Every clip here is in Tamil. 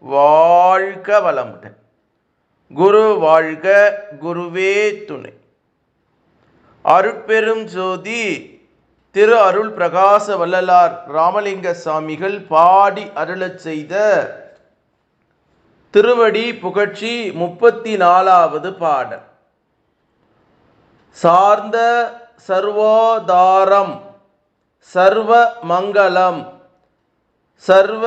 வாழ்க வளமுடன். குரு வாழ்க குருவே துணை. அருட்பெரும் ஜோதி திரு அருள் பிரகாச வள்ளலார் ராமலிங்க சாமிகள் பாடி அருளச் செய்த திருவடி புகழ்ச்சி முப்பத்தி நாலாவது பாடல். சார்ந்த சர்வோதாரம் சர்வ மங்களம் சர்வ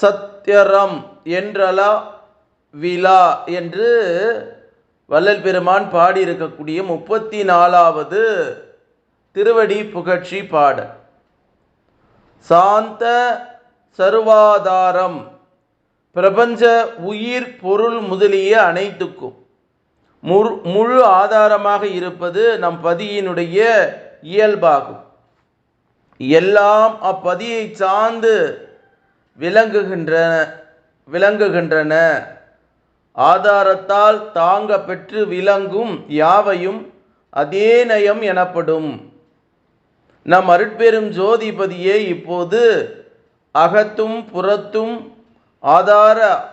சத்யரம் என்றலா விழா என்று வள்ளல் பெருமான் பாடியிருக்கக்கூடிய முப்பத்தி நாலாவது திருவடி புகழ்ச்சி பாடல். சாந்த சர்வாதாரம் பிரபஞ்ச உயிர் பொருள் முதலிய அனைத்துக்கும் முழு முழு ஆதாரமாக இருப்பது நம் பதியினுடைய இயல்பாகும். எல்லாம் அப்பதியை சார்ந்து விளங்குகின்றன விளங்குகின்றன. ஆதாரத்தால் தாங்க பெற்று விளங்கும் யாவையும் அதே நயம் எனப்படும். நம் அருட்பெரும் ஜோதிபதியே இப்போது அகத்தும் புறத்தும் ஆதார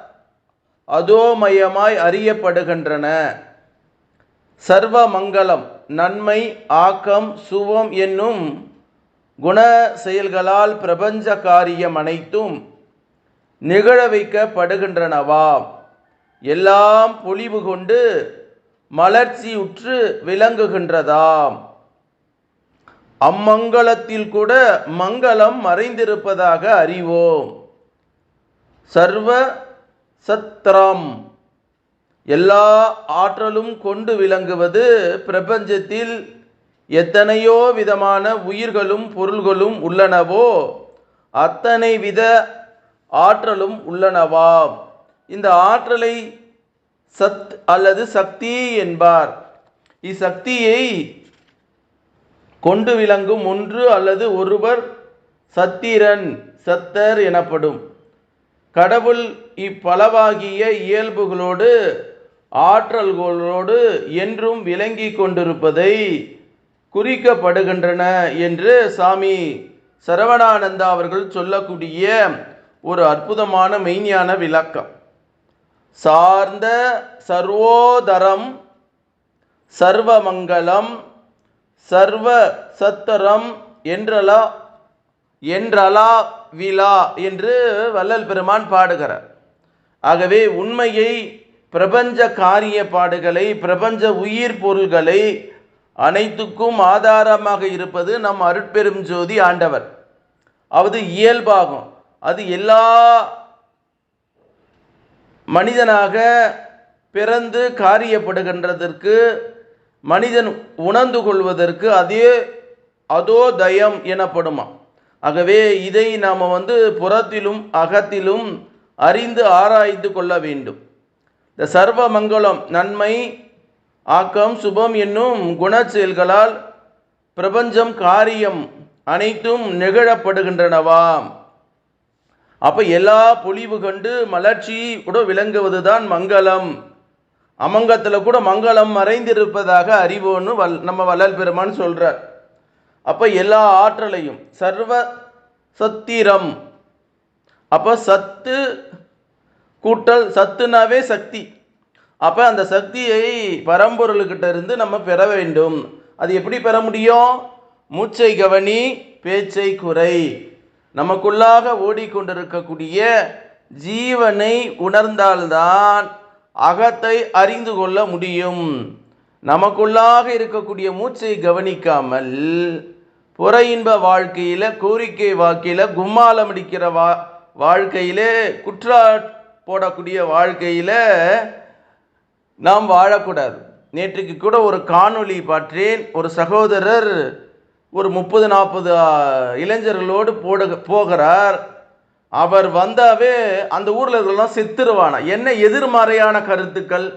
அதோமயமாய் அறியப்படுகின்றன. சர்வ மங்களம் நன்மை ஆக்கம் சுவம் என்னும் குண செயல்களால் பிரபஞ்ச காரியம் அனைத்தும் நிகழ வைக்கப்படுகின்றனவாம் எல்லாம் பொலிவு கொண்டு மலர்ச்சியுற்று விளங்குகின்றதாம். அம்மங்கலத்தில் கூட மங்களம் மறைந்திருப்பதாக அறிவோம். சர்வ சத்ரம். எல்லா ஆற்றலும் கொண்டு விளங்குவது பிரபஞ்சத்தில் எத்தனையோ விதமான உயிர்களும் பொருள்களும் உள்ளனவோ? அத்தனை வித ஆற்றலும் உள்ளனவாம் இந்த ஆற்றலை சத் அல்லது சக்தி என்பார். இச்சக்தியை கொண்டு விளங்கும் ஒன்று அல்லது ஒருவர் சத்திரன் சத்தர் எனப்படும். கடவுள் இப்பலவாகிய இயல்புகளோடு ஆற்றல்களோடு என்றும் விளங்கி கொண்டிருப்பதை குறிக்கப்படுகின்றன என்று சாமி சரவணானந்தா அவர்கள் சொல்லக்கூடிய ஒரு அற்புதமான மெய்ஞான விளக்கம். சார்ந்த சர்வோதரம் சர்வமங்கலம் சர்வ சத்தரம் என்றலா என்றலா விழா என்று வள்ளல் பெருமான் பாடுகிறார். ஆகவே உண்மையை பிரபஞ்ச காரிய பாடுகளை பிரபஞ்ச உயிர் பொருள்களை அனைத்துக்கும் ஆதாரமாக இருப்பது நம் அருட்பெரும் ஜோதி ஆண்டவர். அது இயல்பாகும். அது எல்லா மனிதனாக பிறந்து காரியப்படுகின்றதற்கு மனிதன் உணர்ந்து கொள்வதற்கு அதே அதோ தயம் எனப்படுமா? ஆகவே இதை நாம் வந்து புறத்திலும் அகத்திலும் அறிந்து ஆராய்ந்து கொள்ள வேண்டும். இந்த சர்வ மங்களம் நன்மை ஆக்கம் சுபம் என்னும் குண செயல்களால் பிரபஞ்சம் காரியம் அனைத்தும் நிகழப்படுகின்றனவாம். அப்போ எல்லா பொலிவு கண்டு மலர்ச்சி கூட விளங்குவது தான் மங்களம். அமங்கத்தில் கூட மங்களம் மறைந்திருப்பதாக அறிவோன்னு வல் நம்ம வள்ளல் பெருமான் சொல்கிறார் அப்போ எல்லா ஆற்றலையும் சர்வ சத்திரம். அப்போ சத்து கூட்டல் சத்துனாவே சக்தி. அப்போ அந்த சக்தியை பரம்பொருள்கிட்ட இருந்து நம்ம பெற வேண்டும். அது எப்படி பெற முடியும்? மூச்சை கவனி பேச்சை குறை. நமக்குள்ளாக ஓடிக்கொண்டிருக்கக்கூடிய ஜீவனை உணர்ந்தால்தான் அகத்தை அறிந்து கொள்ள முடியும். நமக்குள்ளாக இருக்கக்கூடிய மூச்சை கவனிக்காமல் புற இன்ப வாழ்க்கையில் கோரிக்கை வாக்கில் கும்மாலம் அடிக்கிற வா வாழ்க்கையில் குற்றா போடக்கூடிய வாழ்க்கையில் நாம் வாழக்கூடாது. நேற்றுக்கு கூட ஒரு காணொளி பார்த்தேன். ஒரு சகோதரர் ஒரு முப்பது நாற்பது இளைஞர்களோடு போடு போகிறார். அவர் வந்தாவே அந்த ஊரில் இருக்கலாம் சித்திருவானா? என்ன எதிர்மறையான கருத்துக்கள்?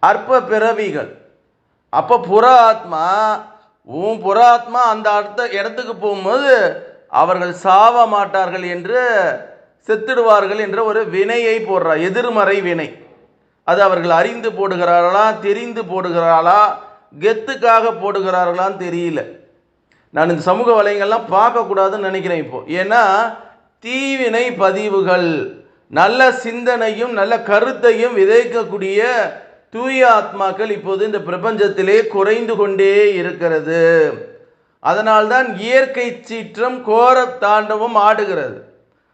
அற்ப பிறவிகள். அப்போ புற ஆத்மா உன் புற ஆத்மா அந்த அடுத்த இடத்துக்கு போகும்போது அவர்கள் சாவ மாட்டார்கள் என்று செத்துடுவார்கள் என்ற ஒரு வினையை போடுறார். எதிர்மறை வினை. அது அவர்கள் அறிந்து போடுகிறார்களா தெரிந்து போடுகிறாளா கெத்துக்காக போடுகிறார்களான்னு தெரியல. நான் இந்த சமூக வலைங்கள்லாம் பார்க்கக்கூடாதுன்னு நினைக்கிறேன் இப்போது ஏன்னா தீவினை பதிவுகள் நல்ல சிந்தனையும் நல்ல கருத்தையும் விதைக்கக்கூடிய தூய ஆத்மாக்கள் இப்போது இந்த பிரபஞ்சத்திலே குறைந்து கொண்டே இருக்கிறது. அதனால்தான் இயற்கை சீற்றம் கோர தாண்டவம் ஆடுகிறது.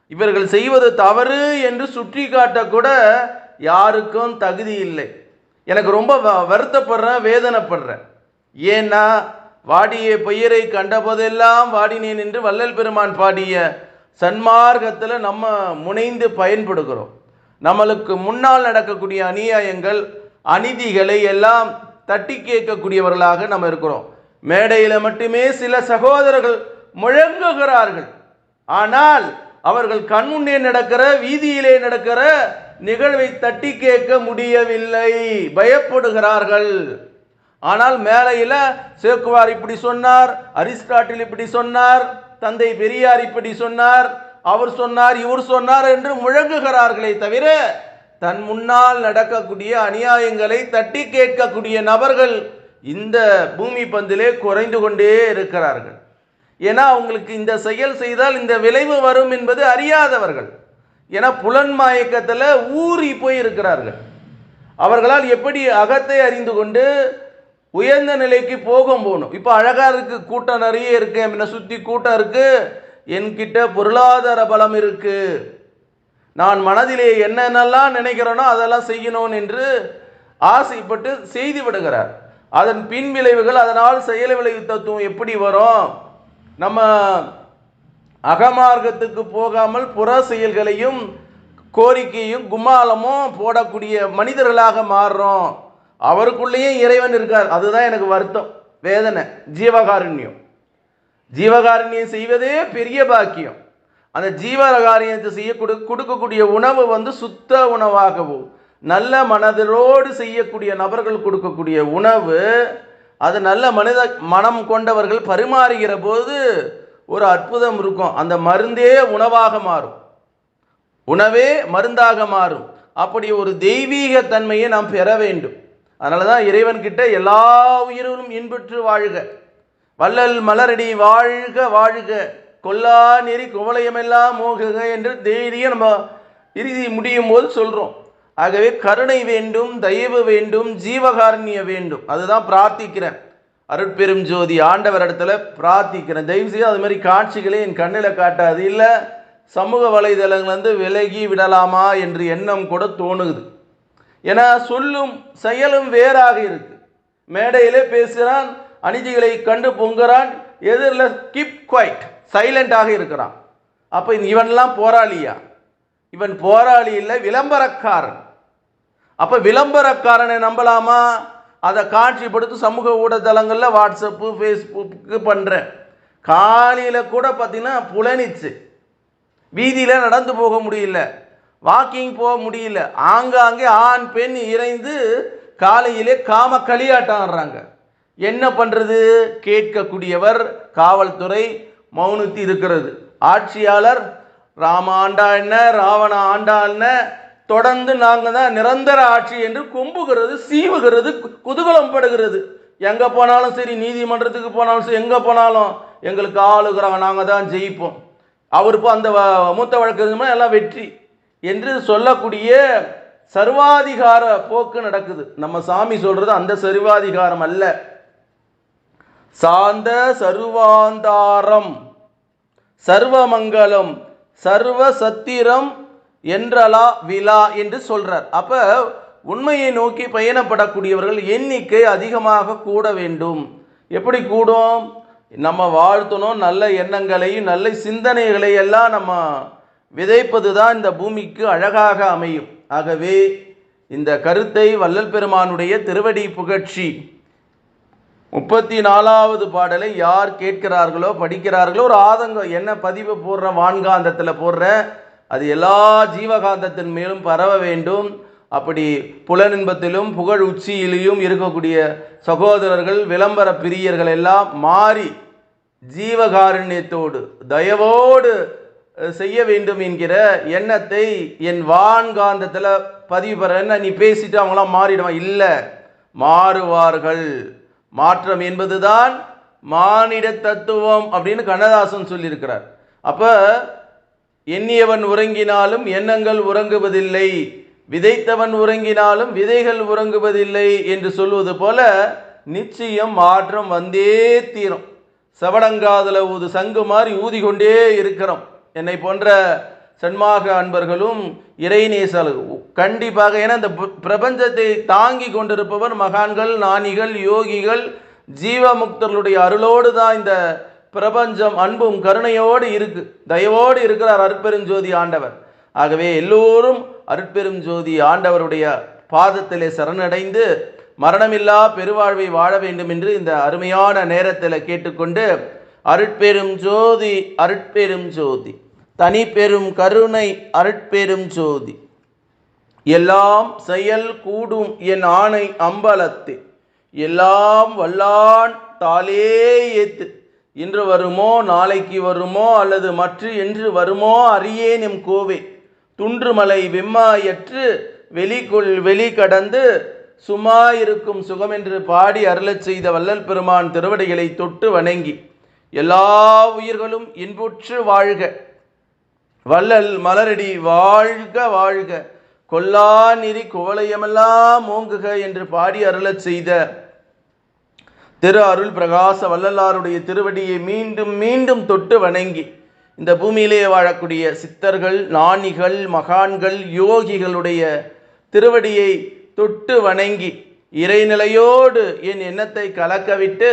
இவர்கள் செய்வது தவறு என்று சுற்றி காட்டக்கூட யாருக்கும் தகுதி இல்லை. எனக்கு ரொம்ப வ- வருத்தப்படுறேன் வேதனைப்படுறேன். ஏன்னா வாடிய பெயரை கண்டபோதெல்லாம் வாடினேன் என்று வள்ளல் பெருமான் பாடிய சன்மார்க்கத்தில் நம்ம முனைந்து பயன்படுகிறோம். நம்மளுக்கு முன்னால் நடக்கக்கூடிய அநியாயங்கள் அநீதிகளை எல்லாம் தட்டி கேட்கக்கூடியவர்களாக நம்ம இருக்கிறோம். மேடையில் மட்டுமே சில சகோதரர்கள் முழங்குகிறார்கள். ஆனால் அவர்கள் கண்முன்னே நடக்கிற வீதியிலே நடக்கிற நிகழ்வை தட்டி கேட்க முடியவில்லை. பயப்படுகிறார்கள். ஆனால் மேலையில் சேக்குவார் இப்படி சொன்னார் அரிஸ்டாட்டில் இப்படி சொன்னார் தந்தை பெரியார் இப்படி சொன்னார் அவர் சொன்னார் இவர் சொன்னார் என்று முழங்குகிறார்களே தவிர தன் முன்னால் நடக்கக்கூடிய அநியாயங்களை தட்டி கேட்கக்கூடிய நபர்கள் இந்த பூமி பந்திலே குறைந்து கொண்டே இருக்கிறார்கள். ஏன்னா அவங்களுக்கு இந்த செயல் செய்தால் இந்த விளைவு வரும் என்பது அறியாதவர்கள். ஏன்னா புலன் மயக்கத்தில் ஊறி போய் இருக்கிறார்கள் அவர்களால் எப்படி அகத்தை அறிந்து கொண்டு உயர்ந்த நிலைக்கு போகும் போகணும் இப்போ அழகாக இருக்குது கூட்டம் நிறைய இருக்கு என்னை சுற்றி கூட்டம் இருக்குது என்கிட்ட பொருளாதார பலம் இருக்குது நான் மனதிலே என்னென்னலாம் நினைக்கிறேனோ அதெல்லாம் செய்யணும் என்று ஆசைப்பட்டு செய்து விடுகிறார். அதன் பின் விளைவுகள் அதனால் செயல் விளைவு தத்துவம் எப்படி வரும்? நம்ம அகமார்க்கத்துக்கு போகாமல் புற செயல்களையும் கோரிக்கையும் கும்மாலமும் போடக்கூடிய மனிதர்களாக மாறுறோம். அவருக்குள்ளேயே இறைவன் இருக்கார். அதுதான் எனக்கு வருத்தம். வேதனை. ஜீவகாருண்யம். ஜீவகாருண்யம் செய்வதே பெரிய பாக்கியம். அந்த ஜீவகாரியத்தை செய்ய கொடு கொடுக்கக்கூடிய உணவு வந்து சுத்த உணவாகவும் நல்ல மனதிலோடு செய்யக்கூடிய நபர்கள் கொடுக்கக்கூடிய உணவு அது நல்ல மனித மனம் கொண்டவர்கள் பரிமாறுகிற போது ஒரு அற்புதம் இருக்கும். அந்த மருந்தே உணவாக மாறும். உணவே மருந்தாக மாறும். அப்படி ஒரு தெய்வீக தன்மையை நாம் பெற வேண்டும். அதனால தான் இறைவன்கிட்ட எல்லா உயிர்களும் இன்புற்று வாழ்க. வள்ளல் மலரடி வாழ்க வாழ்க. கொல்லா நெறி குவளையமெல்லாம் மோகுக என்று தைரியம் நம்ம இறுதி முடியும் போது சொல்கிறோம் ஆகவே கருணை வேண்டும் தயவு வேண்டும் ஜீவகாருண்ய வேண்டும். அதுதான் பிரார்த்திக்கிறேன். அருட்பெரும் ஜோதி ஆண்டவர் இடத்துல பிரார்த்திக்கிறேன். தயவு செய்து அது மாதிரி காட்சிகளை என் கண்ணில் காட்டாது இல்லை சமூக வலைதளங்கள் வந்து விலகி விடலாமா என்று எண்ணம் கூட தோணுது. ஏன்னா சொல்லும் செயலும் வேறாக இருக்கு. மேடையிலே பேசுகிறான் அநீதிகளை கண்டு பொங்குறான் எதிரில் கிப் குவைட் சைலண்டாக இருக்கிறான். அப்போ இவன்லாம் போராளியா? இவன் போராளி இல்லை விளம்பரக்காரன். அப்போ விளம்பரக்காரனை நம்பலாமா? அதை காட்சிப்படுத்தி சமூக ஊடகத்தலங்களில் வாட்ஸ்அப்பு ஃபேஸ்புக்கு பண்ணுறேன் காலையில் கூட பார்த்தீங்கன்னா புலனிச்சு. வீதியில் நடந்து போக முடியல. வாக்கிங் போக முடியல. ஆங்காங்கே ஆண் பெண் இறைந்து காலையிலே காம களியாட்டம் ஆடுறாங்க என்ன பண்ணுறது கேட்கக்கூடியவர் காவல்துறை மௌனத்தி இருக்கிறது. ஆட்சியாளர் ராம ஆண்டா என்ன ராவண ஆண்டா என்ன தொடர்ந்து நாங்கள் தான் நிரந்தர ஆட்சி என்று கும்புகிறது சீவுகிறது கு- குதூகலம் படுகிறது. எங்கே போனாலும் சரி நீதிமன்றத்துக்கு போனாலும் சரி எங்கே போனாலும் எங்களுக்கு ஆளுகிறாங்க நாங்கள் தான் ஜெயிப்போம். அவர் இப்போ அந்த வ- மூத்த வழக்கு எல்லாம் வெற்றி. என்று சொல்லக்கூடிய சர்வாதிகார போக்கு நடக்குது. நம்ம சாமி சொல்றது அந்த சர்வாதிகாரம் அல்ல. சாந்த சர்வாந்தாரம் சர்வமங்கலம் சர்வ சத்திரம் என்றலா விழா என்று சொல்றார். அப்ப உண்மையை நோக்கி பயணப்படக்கூடியவர்கள் எண்ணிக்கை அதிகமாக கூட வேண்டும். எப்படி கூடும்? நம்ம வாழ்த்தணும் நல்ல எண்ணங்களையும் நல்ல சிந்தனைகளை எல்லாம் நம்ம விதைப்பது தான் இந்த பூமிக்கு அழகாக அமையும். ஆகவே இந்த கருத்தை வள்ளல் பெருமானுடைய திருவடி புகழ்ச்சி முப்பத்தி நாலாவது பாடலை யார் கேட்கிறார்களோ படிக்கிறார்களோ ஒரு ஆதங்கம் என்ன பதிவு போடுற வான்காந்தத்தில் போடுற அது எல்லா ஜீவகாந்தத்தின் மேலும் பரவ வேண்டும். அப்படி புலனின்பத்திலும் புகழ் உச்சியிலையும் இருக்கக்கூடிய சகோதரர்கள் விளம்பர பிரியர்கள் எல்லாம் மாறி ஜீவகாருண்யத்தோடு தயவோடு செய்ய வேண்டும் என்கிற எண்ணத்தை என் வான்காந்தத்தில் பதிவு பெற என்ன நீ பேசிட்டு அவங்களாம் மாறிடுவான் இல்லை மாறுவார்கள். மாற்றம் என்பதுதான் மானிட தத்துவம் அப்படின்னு கண்ணதாசன் சொல்லியிருக்கிறார். அப்போ எண்ணியவன் உறங்கினாலும் எண்ணங்கள் உறங்குவதில்லை விதைத்தவன் உறங்கினாலும் விதைகள் உறங்குவதில்லை என்று சொல்வது போல நிச்சயம் மாற்றம் வந்தே தீரும். செவடங்காதுல ஊது சங்கு மாதிரி ஊதி கொண்டே இருக்கிறோம். என்னை போன்ற சன்மாக அன்பர்களும் இறைநேசல் கண்டிப்பாக ஏன்னா இந்த பிரபஞ்சத்தை தாங்கி கொண்டிருப்பவர் மகான்கள் ஞானிகள் யோகிகள் ஜீவமுக்தர்களுடைய அருளோடு தான் இந்த பிரபஞ்சம் அன்பும் கருணையோடு இருக்கு. தயவோடு இருக்கிறார் அற்பெருஞ்சோதி ஆண்டவர். ஆகவே எல்லோரும் அருட்பெரும் ஜோதி ஆண்டவருடைய பாதத்திலே சரணடைந்து மரணமில்லா பெருவாழ்வை வாழ வேண்டும் என்று இந்த அருமையான நேரத்தில் கேட்டுக்கொண்டு அருட்பெரும் ஜோதி அருட்பெரும் ஜோதி. தனி பெரும் கருணை அருட்பெரும் ஜோதி. எல்லாம் செயல் கூடும் என் ஆணை அம்பலத்து. எல்லாம் வல்லான் தாளே ஏத்து. இன்று வருமோ நாளைக்கு வருமோ அல்லது மற்ற என்று வருமோ அறியேன் எம் கோவே. துன்றுமலை வெம்மாயற்று வெளிக்குள் வெளி கடந்து சும்மா இருக்கும் சுகமென்று பாடி அருளச் செய்த வள்ளல் பெருமான் திருவடிகளை தொட்டு வணங்கி. எல்லா உயிர்களும் இன்புற்று வாழ்க. வள்ளல் மலரடி வாழ்க வாழ்க. கொல்லா நெறி குவளையமெல்லாம் ஓங்குக என்று பாடி அருளச் செய்த திரு அருள் பிரகாச வள்ளலாருடைய திருவடியை மீண்டும் மீண்டும் தொட்டு வணங்கி இந்த பூமியிலே வாழக்கூடிய சித்தர்கள் நாணிகள் மகான்கள் யோகிகளுடைய திருவடியை தொட்டு வணங்கி இறைநிலையோடு என் எண்ணத்தை கலக்கவிட்டு